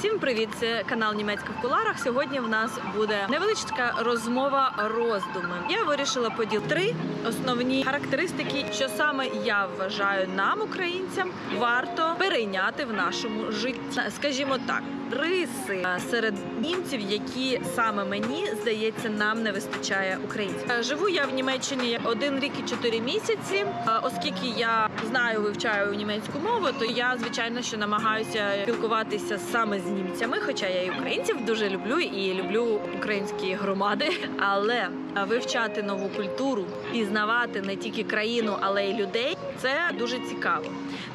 Всім привіт! Це канал Німецька в куларах. Сьогодні в нас буде невеличка розмова роздуми. Я вирішила поділити три основні характеристики, що саме я вважаю нам, українцям, варто перейняти в нашому житті. Скажімо так, риси серед німців, які саме мені здається, нам не вистачає українців. Е, Живу я в Німеччині один рік і чотири місяці. Е, Оскільки я знаю, вивчаю німецьку мову, то я звичайно що намагаюся спілкуватися саме з німцями, хоча я і українців дуже люблю і люблю українські громади. Але е, вивчати нову культуру, пізнавати не тільки країну, але й людей це дуже цікаво.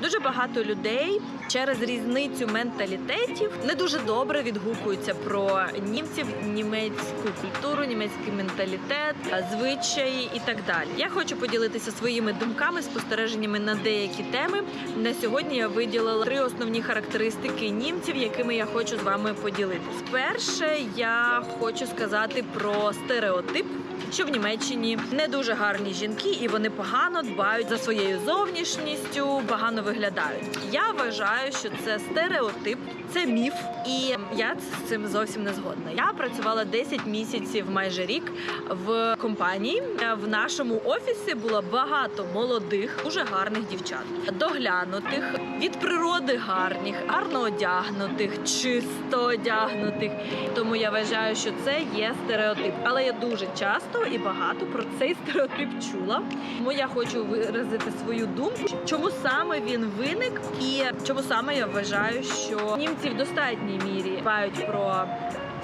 Дуже багато людей через різницю менталітетів не дуже добре відгукуються про німців, німецьку культуру, німецький менталітет, звичаї і так далі. Я хочу поділитися своїми думками, спостереженнями на деякі теми. На сьогодні я виділила три основні характеристики німців, якими я хочу з вами поділитися. Перше, я хочу сказати про стереотип. Що в Німеччині не дуже гарні жінки, і вони погано дбають за своєю зовнішністю, погано виглядають. Я вважаю, що це стереотип, це міф, і я з цим зовсім не згодна. Я працювала 10 місяців, майже рік в компанії. В нашому офісі було багато молодих, дуже гарних дівчат, доглянутих від природи гарних, гарно одягнутих, чисто одягнутих. Тому я вважаю, що це є стереотип. Але я дуже часто і багато про цей стереотип чула. Тому я хочу виразити свою думку, чому саме він виник, і чому саме я вважаю, що німці в достатній мірі дбають про.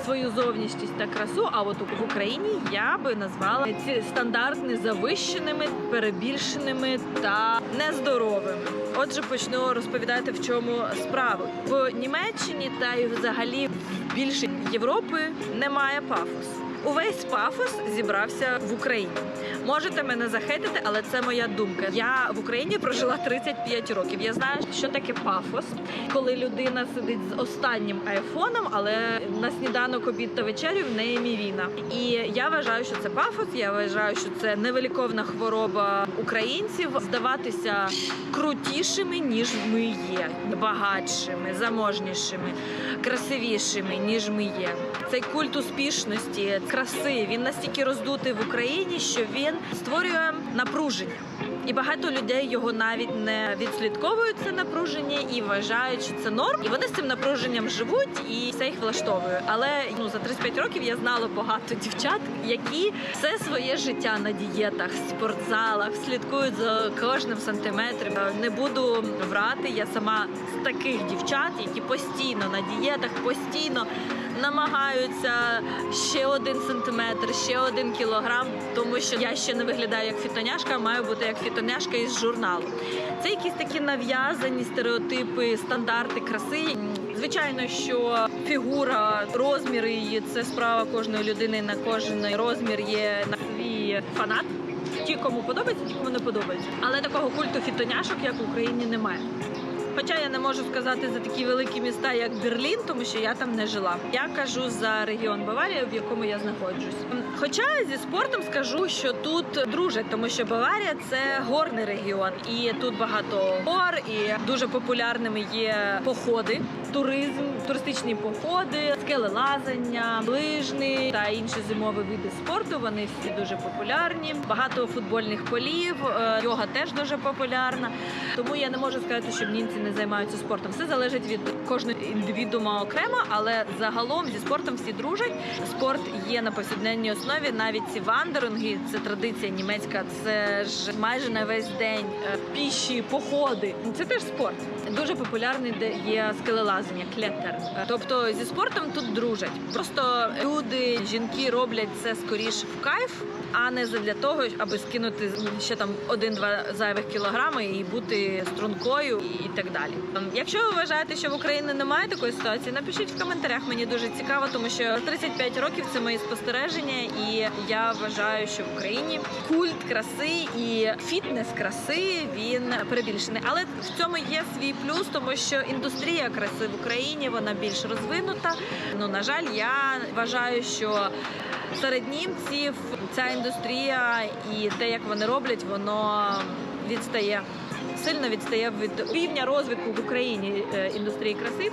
Свою зовнішність та красу, а от в Україні я би назвала ці стандарти завищеними, перебільшеними та нездоровими. Отже, почну розповідати, в чому справа в Німеччині та й взагалі в більшій Європи немає пафосу. Увесь пафос зібрався в Україні. Можете мене захейтити, але це моя думка. Я в Україні прожила 35 років. Я знаю, що таке пафос, коли людина сидить з останнім айфоном, але на сніданок, обід та вечерю в неї мівіна. І я вважаю, що це пафос. Я вважаю, що це невиліковна хвороба українців здаватися крутішими, ніж ми є, багатшими, заможнішими, красивішими, ніж ми є. Цей культ успішності, краси він настільки роздутий в Україні, що він створює напруження. І багато людей його навіть не відслідковують це напруження і вважають, що це норм. І вони з цим напруженням живуть і все їх влаштовує. Але ну за 35 років я знала багато дівчат, які все своє життя на дієтах, спортзалах слідкують за кожним сантиметром. Не буду врати. Я сама з таких дівчат, які постійно на дієтах, постійно намагаються ще один сантиметр, ще один кілограм, тому що я ще не виглядаю як фітоняшка, а маю бути як фітоняшка із журналу. Це якісь такі нав'язані стереотипи, стандарти краси. Звичайно, що фігура, розмір її це справа кожної людини. На кожен розмір є на свій фанат. Ті, кому подобається, ті, кому не подобається. Але такого культу фітоняшок, як в Україні, немає. Хоча я не можу сказати за такі великі міста, як Берлін, тому що я там не жила. Я кажу за регіон Баварія, в якому я знаходжусь. Хоча зі спортом скажу, що тут дружать, тому що Баварія це горний регіон, і тут багато гор, і дуже популярними є походи, туризм, туристичні походи, скелелазання, лижни та інші зимові види спорту. Вони всі дуже популярні. Багато футбольних полів, е, йога теж дуже популярна. Тому я не можу сказати, що німці не займаються спортом. Все залежить від кожного індивідуума окремо, але загалом зі спортом всі дружать. Спорт є на повсякденній основі. Навіть ці вандеринги, це традиція німецька. Це ж майже на весь день е, піші походи. Це теж спорт. Дуже популярний де є скелелазання, клетер. Е, Тобто зі спортом тут дружать. Просто люди, жінки роблять це скоріш в кайф, а не для того, аби скинути ще там один-два зайвих кілограми і бути стрункою і так далі. Ем, Якщо ви вважаєте, що в Україні немає такої ситуації, напишіть в коментарях. Мені дуже цікаво, тому що 35 років це мої спостереження, і я вважаю, що в Україні культ краси і фітнес краси він перебільшений. Але в цьому є свій плюс, тому що індустрія краси в Україні вона більш розвинута. Ну на жаль, я вважаю, що серед німців ця індустрія і те, як вони роблять, воно відстає. Сильно відстає від рівня розвитку в Україні е, індустрії краси.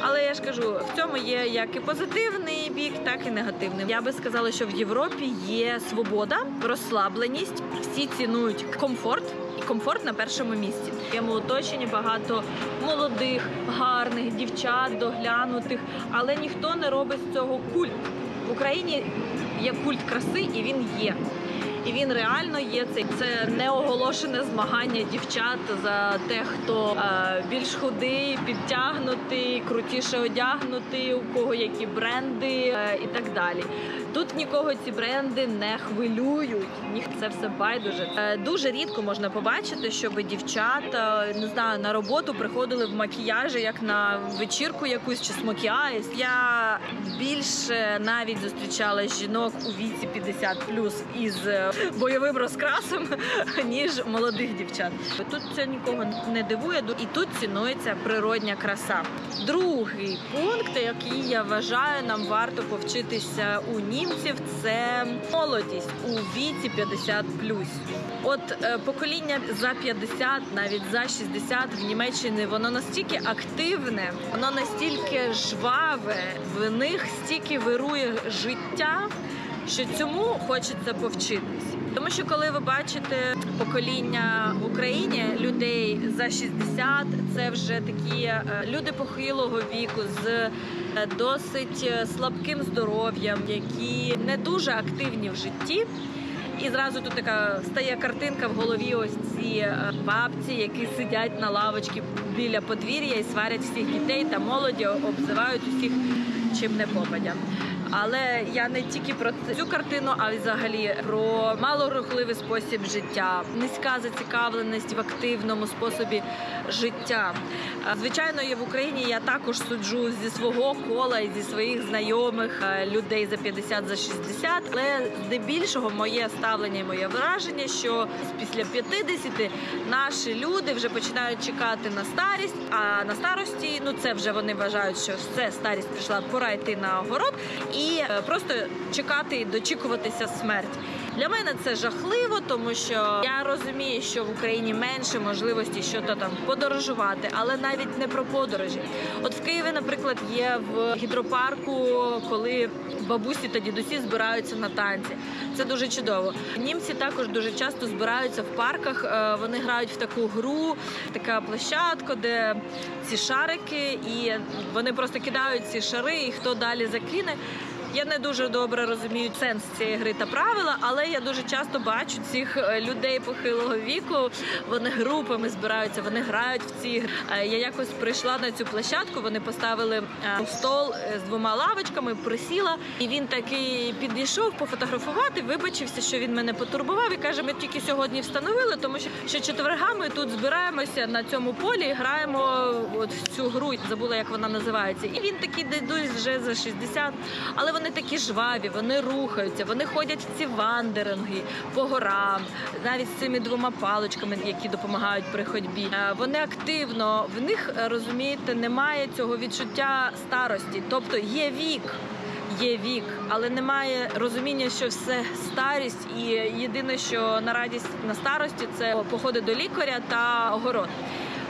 Але я ж кажу, в цьому є як і позитивний бік, так і негативний. Я би сказала, що в Європі є свобода, розслабленість, всі цінують комфорт. І комфорт на першому місці. В моєму оточенні багато молодих, гарних дівчат, доглянутих, але ніхто не робить з цього культ. В Україні є культ краси, і він є. І він реально є цей це неоголошене змагання дівчат за те, хто е, більш худий, підтягнутий, крутіше одягнутий, у кого які бренди е, і так далі. Тут нікого ці бренди не хвилюють. Ні, це все байдуже. Е, дуже рідко можна побачити, щоб дівчата не знаю на роботу приходили в макіяжі, як на вечірку якусь чи смокіайс. Я більше навіть зустрічала жінок у віці 50 із е, бойовим розкрасом, ніж молодих дівчат. Тут це нікого не дивує, і тут цінується природня краса. Другий пункт, який я вважаю, нам варто повчитися у німців, це молодість у віці 50 От е, покоління за 50, навіть за 60 в Німеччині, воно настільки активне, воно настільки жваве, в них стільки вирує життя, що цьому хочеться повчитись. Тому що коли ви бачите покоління в Україні людей за 60, це вже такі е, люди похилого віку з е, досить е, слабким здоров'ям, які не дуже активні в житті. І зразу тут така стає картинка в голові. Ось ці бабці, які сидять на лавочці біля подвір'я і сварять всіх дітей та молоді, обзивають усіх чим не попадя. Але я не тільки про цю картину, а й взагалі про малорухливий спосіб життя, низька зацікавленість в активному способі життя. Е, Звичайно, є в Україні я також суджу зі свого кола і зі своїх знайомих е, людей за 50 за 60, але здебільшого моє ставлення і моє враження, що після 50 наші люди вже починають чекати на старість. А на старості ну це вже вони вважають, що все старість прийшла, пора йти на огород і е, просто чекати дочікуватися смерті. Для мене це жахливо, тому що я розумію, що в Україні менше можливості що то там подорожувати, але навіть не про подорожі. От в Києві, наприклад, є в гідропарку, коли бабусі та дідусі збираються на танці. Це дуже чудово. Німці також дуже часто збираються в парках. е, Вони грають в таку гру, така площадка, де ці шарики, і вони просто кидають ці шари, і хто далі закине. Я не дуже добре розумію сенс цієї гри та правила, але я дуже часто бачу цих е, людей похилого віку. Вони групами збираються, вони грають в ці гри. Е, Я якось прийшла на цю площадку. Вони поставили е, стол з двома лавочками, присіла, і він такий підійшов пофотографувати. Вибачився, що він мене потурбував і каже: ми тільки сьогодні встановили, тому що що четверга ми тут збираємося на цьому полі і граємо от в цю гру. Забула, як вона називається. І він такий дедусь вже за 60, але вони такі жваві, вони рухаються, вони ходять в ці вандеринги по горам, навіть з цими двома паличками, які допомагають при ходьбі. Е, Вони активно в них е, розумієте, немає цього відчуття старості, тобто є вік. Є вік, але немає розуміння, що все старість, і єдине, що на радість на старості, це походи до лікаря та огород.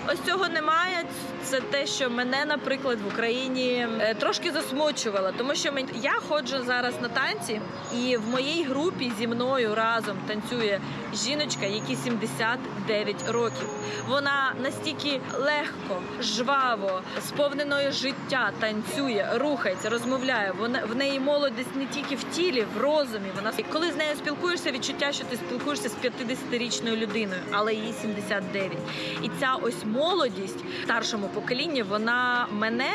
Ось цього немає. Це те, що мене, наприклад, в Україні е, трошки засмучувало, тому що мен- я ходжу зараз на танці, і в моїй групі зі мною разом танцює жіночка, якій 79 років. Вона настільки легко, жваво, сповненою життя танцює, рухається, розмовляє. Вона в неї молодість не тільки в тілі, в розумі. Вона коли з нею спілкуєшся, відчуття, що ти спілкуєшся з 50-річною людиною, але їй 79. І ця ось молодість старшому поколінні, вона мене.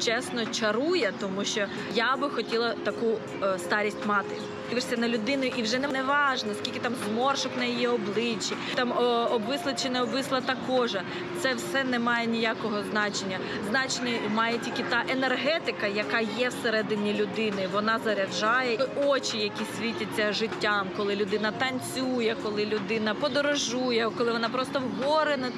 Чесно чарує, тому що я би хотіла таку е, старість мати. Дивишся на людину, і вже не, важно, скільки там зморшок на її обличчі, там о, обвисла чи не обвисла та кожа. Це все не має ніякого значення. Значення має тільки та енергетика, яка є всередині людини. Вона заряджає очі, які світяться життям, коли людина танцює, коли людина подорожує, коли вона просто в гори на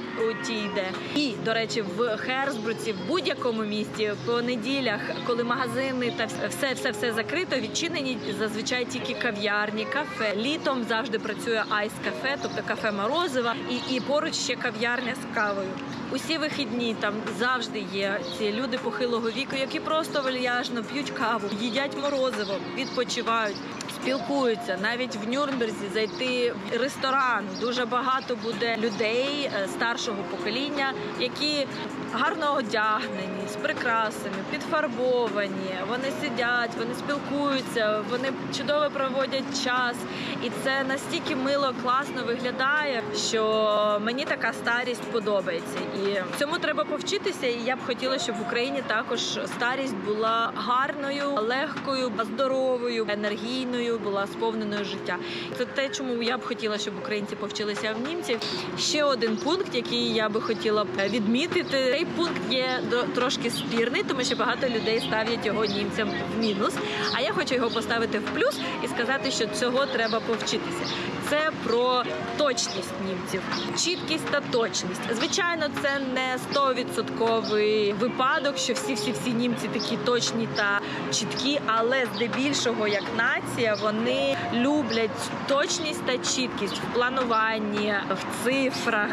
ті йде. І до речі, в Херсбруці, в будь-якому місті По неділях, коли магазини та все, все, все закрито, відчинені зазвичай тільки кав'ярні, кафе. Літом завжди працює айс кафе, тобто кафе морозива, і, і поруч ще кав'ярня з кавою. Усі вихідні там завжди є ці люди похилого віку, які просто вальяжно п'ють каву, їдять морозиво, відпочивають. Спілкуються навіть в Нюрнберзі зайти в ресторан. Дуже багато буде людей е, старшого покоління, які гарно одягнені, з прикрасами, підфарбовані. Вони сидять, вони спілкуються, вони чудово проводять час, і це настільки мило, класно виглядає, що мені така старість подобається. І цьому треба повчитися. І я б хотіла, щоб в Україні також старість була гарною, легкою, здоровою, енергійною, була сповненою життя. Це те, чому я б хотіла, щоб українці повчилися в німців. Ще один пункт, який я би хотіла б відмітити. Цей пункт є трошки спірний, тому що багато людей ставлять його німцям в мінус. А я хочу його поставити в плюс і сказати, що цього треба повчитися. Це про точність німців, чіткість та точність. Звичайно, це не 100% випадок, що всі всі всі німці такі точні та чіткі, але здебільшого, як нація, вони люблять точність та чіткість в плануванні, в цифрах,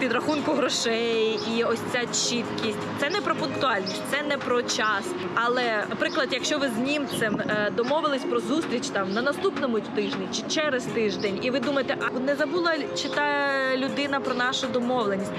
підрахунку грошей і ось ця чіткість. Це не про пунктуальність, це не про час. Але, наприклад, якщо ви з німцем е, домовились про зустріч там на наступному тижні чи через тиждень, і ви думаєте, а не забула чи та людина про нашу домовленість?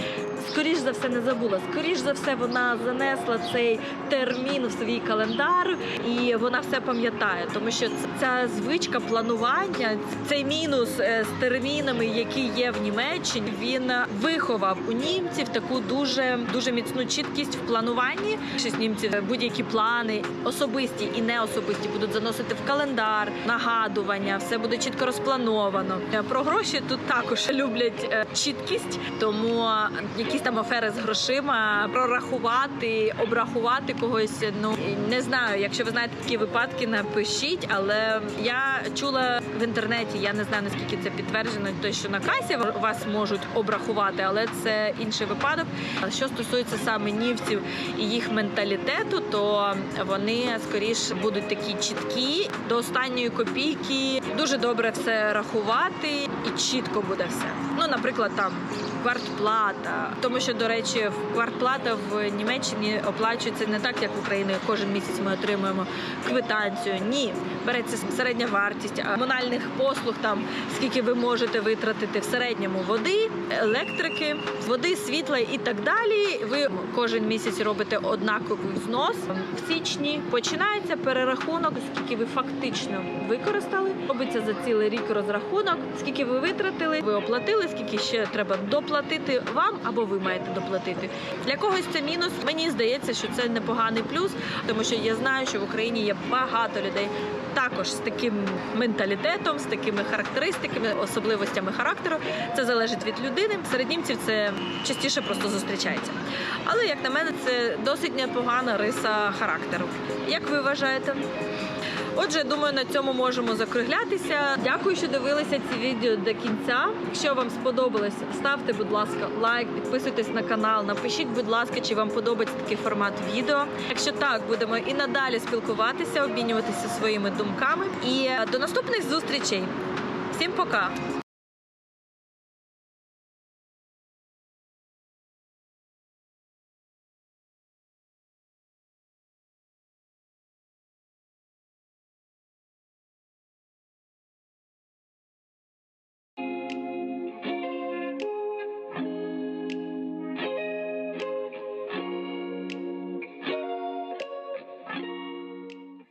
Скоріш за все, не забула. Скоріш за все, вона занесла цей термін в свій календар, і вона все пам'ятає, тому що ця звичка планування, цей мінус е, з термінами, які є в Німеччині, він е, виховав у німців таку дуже дуже міцну чіткість в плануванні. Більшість німців е, будь-які плани, особисті і неособисті, будуть заносити в календар, нагадування, все буде чітко розплановано. Про гроші тут також люблять чіткість, тому якісь там афери з грошима прорахувати, обрахувати когось. Ну не знаю. Якщо ви знаєте такі випадки, напишіть. Але я чула в інтернеті, я не знаю наскільки це підтверджено, те, що на касі вас можуть обрахувати, але це інший випадок. А Що стосується саме німців і їх менталітету, то вони скоріш будуть такі чіткі до останньої копійки. Дуже добре все рахувати і чітко буде все. Ну, наприклад, там квартплата, тому що, до речі, квартплата в Німеччині оплачується не так, як в Україні. Кожен місяць ми отримуємо квитанцію. Ні, береться середня вартість комунальних послуг, там скільки ви можете витратити в середньому води, електрики, води, світла і так далі. Ви кожен місяць робите однаковий взнос. В січні починається перерахунок, скільки ви фактично використали. Робиться за цілий рік розрахунок, скільки ви витратили, ви оплатили, скільки ще треба доплатити вам або ви маєте доплатити. Для когось це мінус. Мені здається, що це непоганий плюс, тому що я знаю, що в Україні є багато людей також з таким менталітетом, з такими характеристиками, особливостями характеру. Це залежить від людини. Серед німців це частіше просто зустрічається. Але як на мене, це досить непогана риса характеру. Як ви вважаєте? Отже, думаю, на цьому можемо закруглятися. Дякую, що дивилися ці відео до кінця. Якщо вам сподобалось, ставте, будь ласка, лайк, підписуйтесь на канал. Напишіть, будь ласка, чи вам подобається такий формат відео. Якщо так, будемо і надалі спілкуватися, обмінюватися своїми думками. І е, до наступних зустрічей. Всім пока!